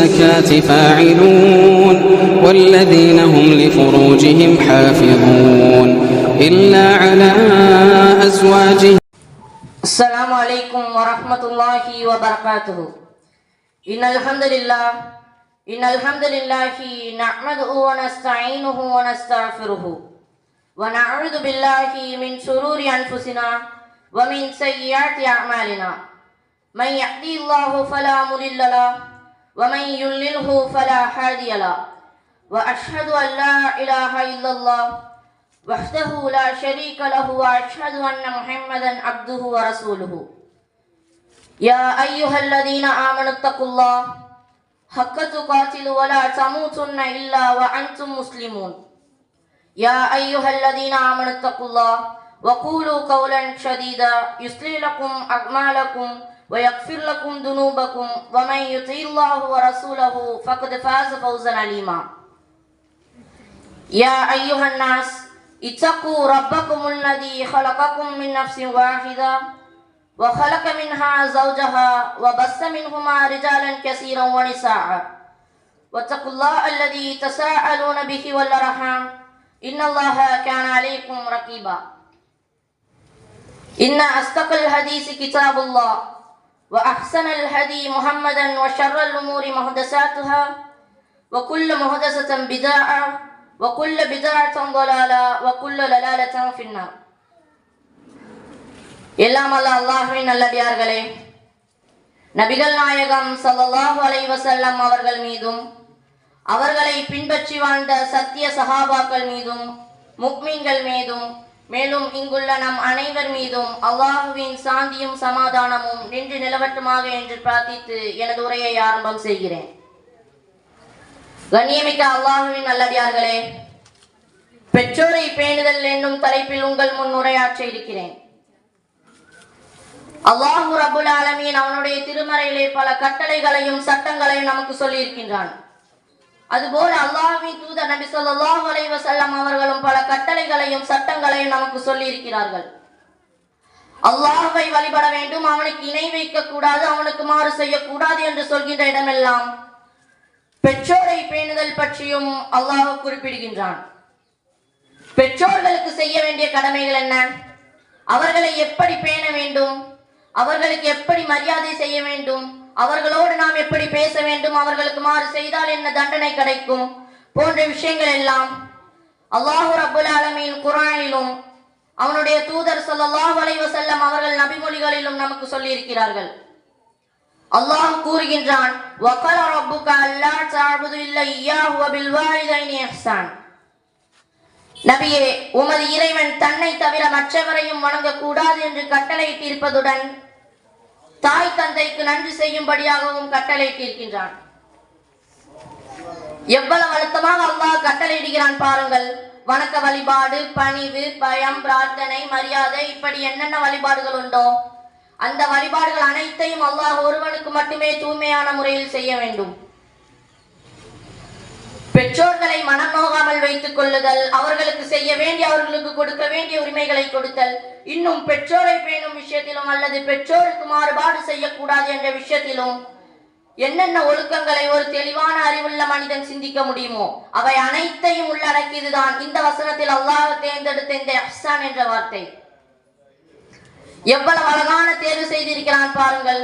الزكاة فاعلون والذين هم لفروجهم حافظون إلا على أزواجهم. السلام عليكم ورحمة الله وبركاته. إن الحمد لله إن الحمد لله نحمده ونستعينه ونستغفره. ونعوذ بالله من شرور أنفسنا ومن سيئات أعمالنا. من يهدي الله فلا مضل له ومن يضلله فلا هادي له. وأشهد أن لا إله إلا الله وحده لا شريك له وأشهد أن محمدا عبده ورسوله. يا أيها الذين آمنوا اتقوا الله حق تقاتل ولا تموتن إلا وأنتم مسلمون. يا أيها الذين آمنوا اتقوا الله وقولوا قولا شديدا يصلح لكم أعمالكم ويغفر لكم ذنوبكم ومن يطع الله ورسوله فقد فاز فوزا عليما. يا أيها الناس اتقوا ربكم الذي خلقكم من نفس واحدة وخلق منها زوجها وبث منهما رجالا كثيرا ونساء. واتقوا الله الذي تساءلون به والأرحام. إن الله كان عليكم رقيبا. إن أصدق الحديث كتاب الله. وأحسن الهدي محمدا وشر الأمور محدثاتها وكل محدثة بدعة وكل بدعة ضلالة وكل ضلالة في النار எல்லாம் அல்ல அல்லாஹ்வின் நல்லடியார்களே நபிகள் நாயகம் ஸல்லல்லாஹு அலைஹி வஸல்லம் அவர்கள் மீதும் அவர்களை பின்பற்றி வாழ்ந்த சத்திய சஹாபாக்கள் மீதும் முக்மீன்கள் மீதும் மேலும் இங்குள்ள நம் அனைவர் மீதும் அல்லாஹுவின் சாந்தியும் சமாதானமும் நின்று நிலவட்டுமாக என்று பிரார்த்தித்து எனது உரையை ஆரம்பம் செய்கிறேன். கண்ணியமிக்க அல்லாஹுவின் நல்லடியார்களே பெற்றோரை பேணுதல் என்னும் தலைப்பில் உங்கள் முன் உரையாற்ற இருக்கிறேன். அல்லாஹு ரபுல் ஆலமீன் அவனுடைய திருமறையிலே பல கட்டளைகளையும் சட்டங்களையும் நமக்கு சொல்லியிருக்கின்றான். அதுபோல அல்லாஹின் தூத நபி ஸல்லல்லாஹு அலைஹி செல்லம் அவர்களும் பல கட்டளைகளையும் சட்டங்களையும் நமக்கு சொல்லி இருக்கிறார்கள் அல்லாஹை வழிபட வேண்டும் அவனுக்கு இணை வைக்க கூடாது அவனுக்கு மாறு செய்யக்கூடாது என்று சொல்கின்ற இடமெல்லாம் பெற்றோரை பேணுதல் பற்றியும் அல்லாஹ் குறிப்பிடுகின்றான். பெற்றோர்களுக்கு செய்ய வேண்டிய கடமைகள் என்ன? அவர்களை எப்படி பேண வேண்டும்? அவர்களுக்கு எப்படி மரியாதை செய்ய வேண்டும்? அவர்களோடு மீண்டும் அவர்களுக்கு மாறு செய்தால் என்ன தண்டனை கிடைக்கும்? போன்ற விஷயங்கள் எல்லாம் அல்லாஹூ அபுல் ஆலமீன் குரானிலும் அவனுடைய தூதர் சொல்லாஹ் வளைவ செல்லம் அவர்கள் நபிமொழிகளிலும் நமக்கு சொல்லி இருக்கிறார்கள் அல்லாஹ் கூறுகின்றான் வகல ரப்புக அல்லா தஅபுது இல்லா இய்யாஹு வபில் வாலிதைனி இஹ்சான். நபியே உமது இறைவன் தன்னை தவிர மற்றவரையும் வணங்கக்கூடாது என்று கட்டளையிட்டிருப்பதுடன் தாய் தந்தைக்கு நன்றி செய்யும்படியாகவும் கட்டளையிட்டிருக்கின்றான் எவ்வளவு அழுத்தமாக அல்லாஹ் கட்டளையிடுகிறான் பாருங்கள். வணக்க வழிபாடு பணிவு பயம் பிரார்த்தனை மரியாதை இப்படி என்னென்ன வழிபாடுகள் உண்டோ அந்த வழிபாடுகள் அனைத்தையும் அல்லாஹ் ஒருவனுக்கு மட்டுமே தூய்மையான முறையில் செய்ய வேண்டும். பெற்றோர்களை மனம் நோகாமல் வைத்துக் கொள்ளுதல் அவர்களுக்கு செய்ய வேண்டிய அவர்களுக்கு கொடுக்க வேண்டிய உரிமைகளை கொடுத்தல் இன்னும் பெற்றோரை பேணும் விஷயத்திலும் அல்லது பெற்றோருக்கு மாறுபாடு செய்யக்கூடாது என்ற விஷயத்திலும் என்னென்ன ஒழுக்கங்களை ஒரு தெளிவான அறிவுள்ள மனிதன் சிந்திக்க முடியுமோ அவை அனைத்தையும் உள்ளடக்கியதுதான் இந்த வசனத்தில் அல்லாஹ் தேர்ந்தெடுத்த இந்த அஹ்சான் என்ற வார்த்தை. எவ்வளவு அழகான தேர்வு செய்திருக்கிறான் பாருங்கள்.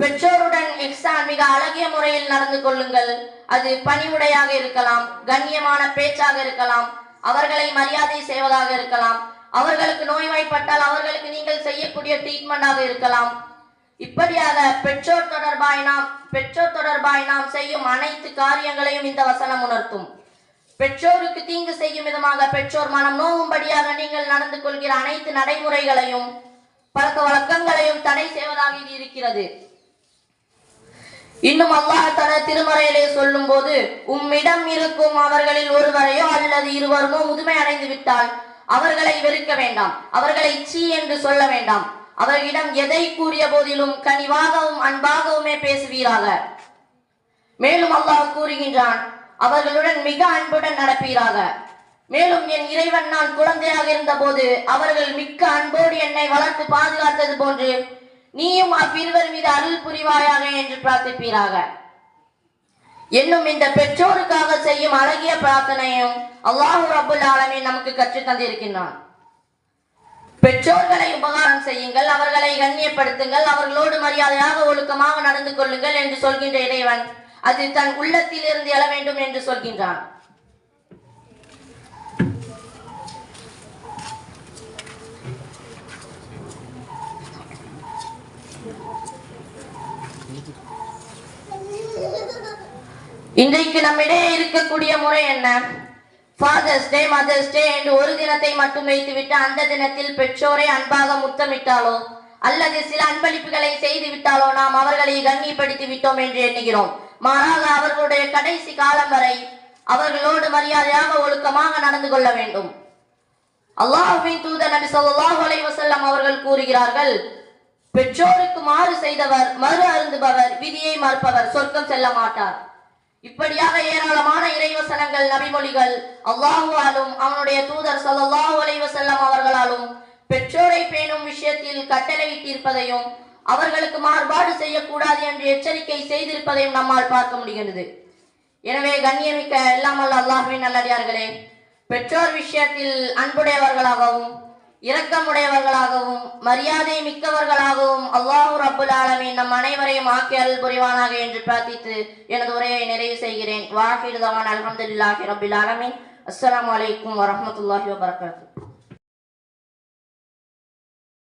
பெற்றோருடன் எக்ஸான் மிக அழகிய முறையில் நடந்து கொள்ளுங்கள். அது பணிவுடையாக இருக்கலாம் கண்ணியமான பேச்சாக இருக்கலாம் அவர்களை மரியாதை செய்வதாக இருக்கலாம் அவர்களுக்கு நோய்வாய்ப்பட்டால் அவர்களுக்கு நீங்கள் செய்யக்கூடிய ட்ரீட்மெண்டாக இருக்கலாம். இப்படியாக பெற்றோர் தொடர்பாய் நாம் பெற்றோர் தொடர்பாய் நாம் செய்யும் அனைத்து காரியங்களையும் இந்த வசனம் உணர்த்தும். பெற்றோருக்கு தீங்கு செய்யும் விதமாக பெற்றோர் மனம் நோவும்படியாக நீங்கள் நடந்து கொள்கிற அனைத்து நடைமுறைகளையும் பழக்க வழக்கங்களையும் தடை செய்வதாக இது இருக்கிறது. இன்னும் அல்லாஹ் தன திருமறையிலே சொல்லும் போது உம்மிடம் இருக்கும் அவர்களில் ஒருவரையோ அல்லது இருவருமோ முதுமை அடைந்து விட்டால் அவர்களை வெறுக்க வேண்டாம். அவர்களை சீ என்று சொல்ல வேண்டாம். அவர்களிடம் எதை கூறிய போதிலும் கனிவாகவும் அன்பாகவுமே பேசுவீராக. மேலும் அல்லாஹ் கூறுகின்றான் அவர்களுடன் மிக அன்புடன் நடப்பீராக. மேலும் என் இறைவன் நான் குழந்தையாக இருந்தபோது அவர்கள் மிக்க அன்போடு என்னை வளர்த்து பாதுகாத்தது போன்று நீயும் அவ்விருவர் மீது அருள் புரிவாயாக என்று பிரார்த்திப்பீராக. என்னும் இந்த பெற்றோருக்காக செய்யும் அழகிய பிரார்த்தனையும் அல்லாஹு ரபுல் ஆலமே நமக்கு கற்றுத் தந்திருக்கின்றான். பெற்றோர்களை உபகாரம் செய்யுங்கள் அவர்களை கண்ணியப்படுத்துங்கள் அவர்களோடு மரியாதையாக ஒழுக்கமாக நடந்து கொள்ளுங்கள் என்று சொல்கின்ற இறைவன் அது தன் உள்ளத்தில் இருந்து எழ வேண்டும் என்று சொல்கின்றான். இன்றைக்கு நம்மிடையே இருக்கக்கூடிய முறை என்ன? ஃபாதர்ஸ் டே மதர்ஸ் டே என்று ஒரு தினத்தை மட்டும் வைத்துவிட்டு அந்த தினத்தில் பெற்றோரை அன்பாக முத்தமிட்டாலோ அல்லது சில அன்பளிப்புகளை செய்து விட்டாலோ நாம் அவர்களை கண்ணியப்படுத்தி விட்டோம் என்று எண்ணுகிறோம். மாறாக அவர்களுடைய கடைசி காலம் வரை அவர்களோடு மரியாதையாக ஒழுக்கமாக நடந்து கொள்ள வேண்டும். அல்லாஹ்வின் தூத நபி ஸல்லல்லாஹு அலைஹி அவர்கள் கூறுகிறார்கள் பெற்றோருக்கு மாறு செய்தவர் மறு அருந்துபவர் விதியை மறுப்பவர் சொர்க்கம் செல்ல மாட்டார். இப்படியாக ஏராளமான இறைவசனங்கள் நபிமொழிகள் அல்லாஹுவாலும் அவனுடைய தூதர் ஸல்லல்லாஹு அலைவசல்லம் அவர்களாலும் பெற்றோரை பேணும் விஷயத்தில் கட்டளையிட்டிருப்பதையும் அவர்களுக்கு மாறுபாடு செய்யக்கூடாது என்று எச்சரிக்கை செய்திருப்பதையும் நம்மால் பார்க்க முடிகிறது எனவே கண்ணியமிக்க எல்லாமல்ல அல்லாஹுவின் நல்லடியார்களே பெற்றோர் விஷயத்தில் அன்புடையவர்களாகவும் இரக்கமுடையவர்களாகவும் மரியாதை மிக்கவர்களாகவும் அல்லாஹு ரப்புல் ஆலமின் நம் அனைவரையும் ஆக்கி அருள் புரிவானாக என்று பிரார்த்தித்து எனது உரையை நிறைவு செய்கிறேன். வாஹிர் தவான் அலமதுல்லாஹி ரபுல் ஆலமின். அஸ்லாம் அலைக்கும் வரமத்துல்லாஹி வபரகாத்துஹு